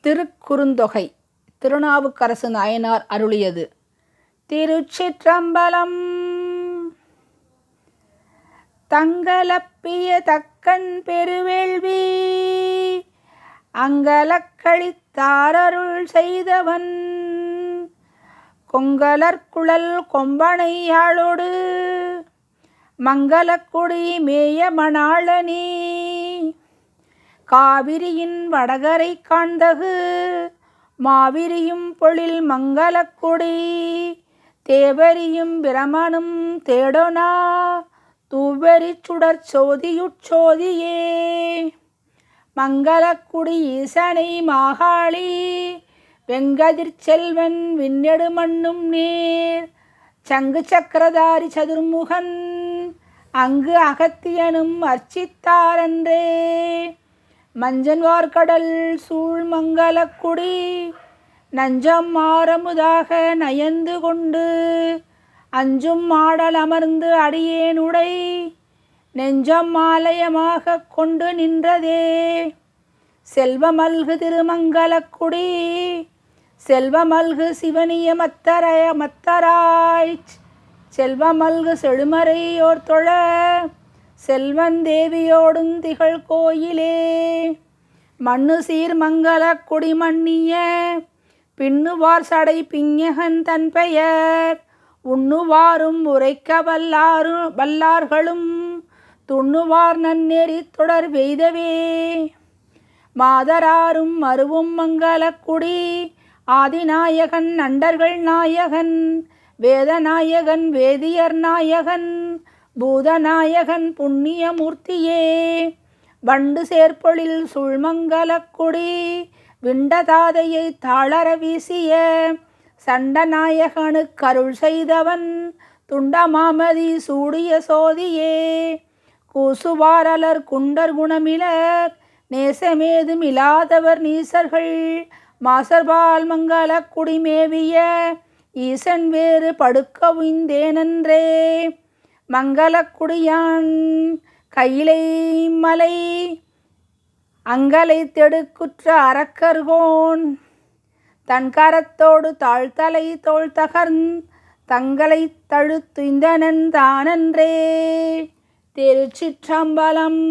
திருக்குறுந்தொகை திருநாவுக்கரசு நாயனார் அருளியது. திருச்சிற்றம்பலம் தங்கலப்பிய தக்கன் பெருவேள்வி அங்கலக்களித்தாரருள் செய்தவன் கொங்கலற்குழல் கொம்பனையாளோடு மங்களக்குடி மேய மணாளனே காவிரியின் வடகரை காண்தகு மாவிரியும் பொழில் மங்களக்குடி தேவரியும் பிரமனும் தேடோனா தூவரி சுடர் சோதியுட்சோதியே மங்களக்குடி ஈசனை மாகாளி வெங்கதிர் செல்வன் விண்ணெடு மண்ணும் நேர் சங்கு சக்கரதாரி சதுர்முகன் அங்கு அகத்தியனும் அர்ச்சித்தாரன்றே மஞ்சன்வார்கடல் சூழ்மங்கலக்குடி நஞ்சம் மாறமுதாக நயந்து கொண்டு அஞ்சும் மாடல் அமர்ந்து அடியேனுடை நெஞ்சம் ஆலயமாக கொண்டு நின்றதே. செல்வமல்கு திருமங்கலக்குடி செல்வமல்கு சிவனிய மத்தரைய மத்தராய் செல்வமல்கு செழுமறையோர் தொழ செல்வன் தேவியோடும் திகழ் கோயிலே மண்ணு சீர் மங்கள குடிமண்ணிய பின்னுவார் சடை பிஞகன் தன் பெயர். உண்ணுவாரும் உரைக்க வல்லாரு வல்லார்களும் துண்ணுவார் நன்னெறி தொடர் வெய்தவே. மாதராரும் மருவும் மங்களக்குடி ஆதிநாயகன் நண்டர்கள் நாயகன் வேதநாயகன் வேதியர் நாயகன் பூதநாயகன் புண்ணியமூர்த்தியே வண்டு சேர்ப்பொழில் சுழ்மங்கலக்குடி விண்டதாதையை தாளர வீசிய சண்டநாயகனு கருள் செய்தவன் துண்டமாமதி சூடிய சோதியே. கூசுவாரலர் குண்டர் குணமிலர் நேசமேதும் இல்லாதவர் நீசர்கள் மாசர்பால் மங்கள குடிமேவிய ஈசன் வேறு படுக்க உய்ந்தேனன்றே. மங்களக்குடியான் கையிலை மலை அங்கலை தெடுக்குற்ற அறக்கர்கோன் தன்கரத்தோடு தாழ்த்தலை தோள் தகர்ந் தங்களை தழுத்துய்ந்தனன் தானன்றே திருச்சிற்றம்பலம்